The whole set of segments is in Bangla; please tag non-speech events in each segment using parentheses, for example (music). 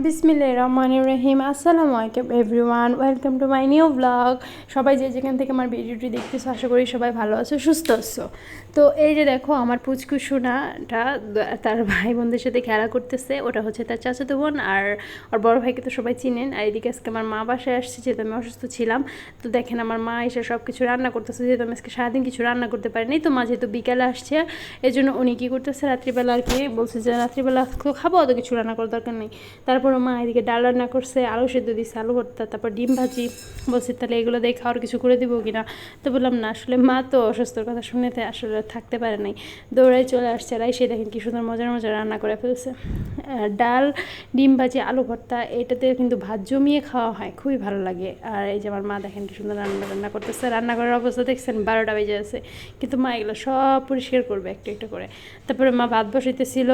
বিসমিল্লাহ রহমান রহিম। আসসালামু আলাইকুম everyone welcome to my new blog সবাই যে যেখান থেকে আমার ভিডিওটি দেখতেছো, আশা করি সবাই ভালো আছো, সুস্থ আছো। তো এই যে দেখো, আমার পুচকু সোনাটা তার ভাই বোনদের সাথে খেলা করতেছে। ওটা হচ্ছে তার চাচাতো বোন আর ওর বড় ভাইকে তো সবাই চিনেন। আর এদিকে আজকে আমার মা বাসায় আসছে, যেহেতু আমি অসুস্থ ছিলাম। তো দেখেন, আমার মা এসে সব কিছু রান্না করতেছে, যেহেতু আমি আজকে সারাদিন কিছু রান্না করতে পারিনি। তো মা যেহেতু বিকালে আসছে এই জন্য উনি কী করতেছে? রাত্রিবেলা আর কি বলছে যে, রাত্রিবেলা খাব, অত কিছু রান্না করার দরকার নেই। তারপর মা এদিকে ডাল রান্না করছে, আলু সেদ্ধ দিচ্ছে আলু ভর্তা, তারপর ডিম ভাজি। বলছি, তাহলে এগুলো দিয়ে খাওয়ার কিছু করে দিব কিনা? তো বললাম, না, আসলে মা তো অসুস্থর কথা শুনেতে আসলে থাকতে পারে নাই। দৌড়াই চলে আসছে রাই সে দেখেন কি সুন্দর মজার মজার রান্না করে ফেলছে। ডাল, ডিম ভাজি, আলু ভর্তা, এটাতে কিন্তু ভাত জমিয়ে খাওয়া হয়, খুবই ভালো লাগে। আর এই যে আমার মা দেখেন কি সুন্দর রান্না রান্না করতেছে রান্নাঘরের অবস্থা দেখছেন, বারোটা বেজে আছে। কিন্তু মা এগুলো সব পরিষ্কার করবে, একটু একটু করে। তারপরে মা ভাত বসাইতেছিল।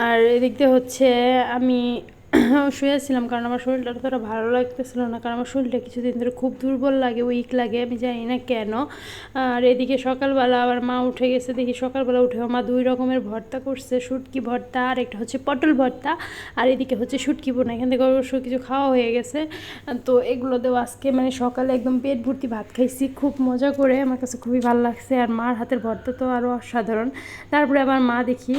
আর এদিক দিয়ে হচ্ছে আমি (coughs) শুয়েছিলাম কারণ আমার শরীরটা অতটা ভালো লাগতেছিল না, কারণ আমার শরীরটা কিছুদিন ধরে খুব দুর্বল লাগে উইক লাগে, আমি জানি না কেন। আর এদিকে সকালবেলা আবার মা উঠে গেছে, দেখি সকালবেলা উঠে মা দুই রকমের ভর্তা করছে, শুটকি ভর্তা আর একটা হচ্ছে পটল ভর্তা, আর এদিকে হচ্ছে শুটকি বোনা এখান থেকে অবশ্য কিছু খাওয়া হয়ে গেছে। তো এগুলো দেওয়া আজকে মানে সকালে একদম পেট ভর্তি ভাত খাইছি, খুব মজা করে, আমার কাছে খুবই ভালো লাগছে, আর মার হাতের ভর্তা তো আরও অসাধারণ। তারপরে আবার মা দেখি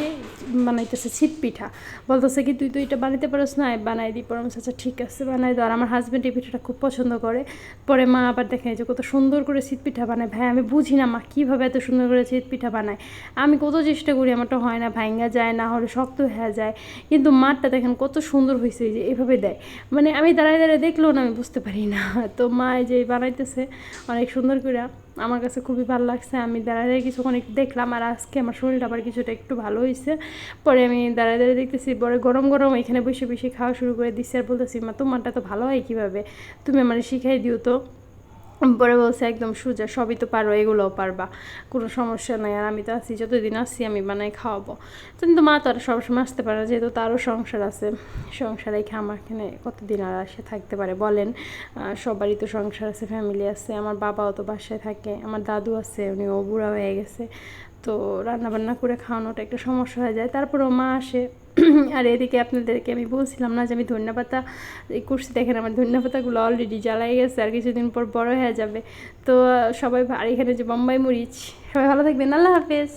বানাইতেছে ছিট পিঠা বলতেছে কি, তুই তো এটা বানাইতে পারস না বানাই দিই পরে আচ্ছা ঠিক আছে, বানাই দাও। আর আমার হাজব্যান্ড এই পিঠাটা খুব পছন্দ করে। পরে মা আবার দেখে যে কত সুন্দর করে শীত পিঠা বানায়। ভাই, আমি বুঝি না মা কীভাবে এত সুন্দর করে শীত পিঠা বানায়। আমি কত চেষ্টা করি আমারটা হয় না ভাঙ্গা যায়, না হলে শক্ত হয়ে যায়। কিন্তু মারটা দেখেন কত সুন্দর হয়েছে যে এভাবে দেয়। মানে আমি দাঁড়ায় দাঁড়ায় দেখলেও না আমি বুঝতে পারি না। তো মা যে বানাইতেছে, অনেক সুন্দর করে আমার কাছে খুবই ভালো লাগছে। আমি দাঁড়ায় দাঁড়িয়ে কিছুক্ষণ একটু দেখলাম আর আজকে আমার শরীরটা আবার কিছুটা একটু ভালো হয়েছে পরে আমি দাঁড়ায় দাঁড়িয়ে দেখতেছি পরে গরম গরম এখানে বসে বসে খাওয়া শুরু করে দিচ্ছি আর বলতেছি, মা, তোমারটা তো ভালো হয় কীভাবে? তুমি আমার শিখাই দিও তো। পরে বলছে একদম সোজা, সবই তো পারো, এগুলোও পারবা, কোনো সমস্যা নাই, আর আমি তো আছি, যতদিন আসছি আমি বানাই খাওয়াবো। কিন্তু মা, তো আর সবসময় আসতে পারে, যেহেতু তারও সংসার আছে, সংসার রেখে আমার এখানে কতদিন আর আসে থাকতে পারে? বলেন সবারই তো সংসার আছে ফ্যামিলি আছে, আমার বাবাও তো বাসায় থাকে, আমার দাদু আছে, উনিও বুড়া হয়ে গেছে, তো রান্নাবান্না করে খাওয়ানোটা একটা সমস্যা হয়ে যায়, তারপরেও মা আসে আর এদিকে আপনাদেরকে আমি বলছিলাম না যে আমি ধন্যপাতা, এই করছি দেখেন আমার ধন্যপাতাগুলো অলরেডি জ্বালাই গেছে আর কিছুদিন পর বড় হয়ে যাবে। তো সবাই আর এখানে যে বোম্বাই মরিচ, সবাই ভালো থাকবেন, আল্লাহ হাফেজ।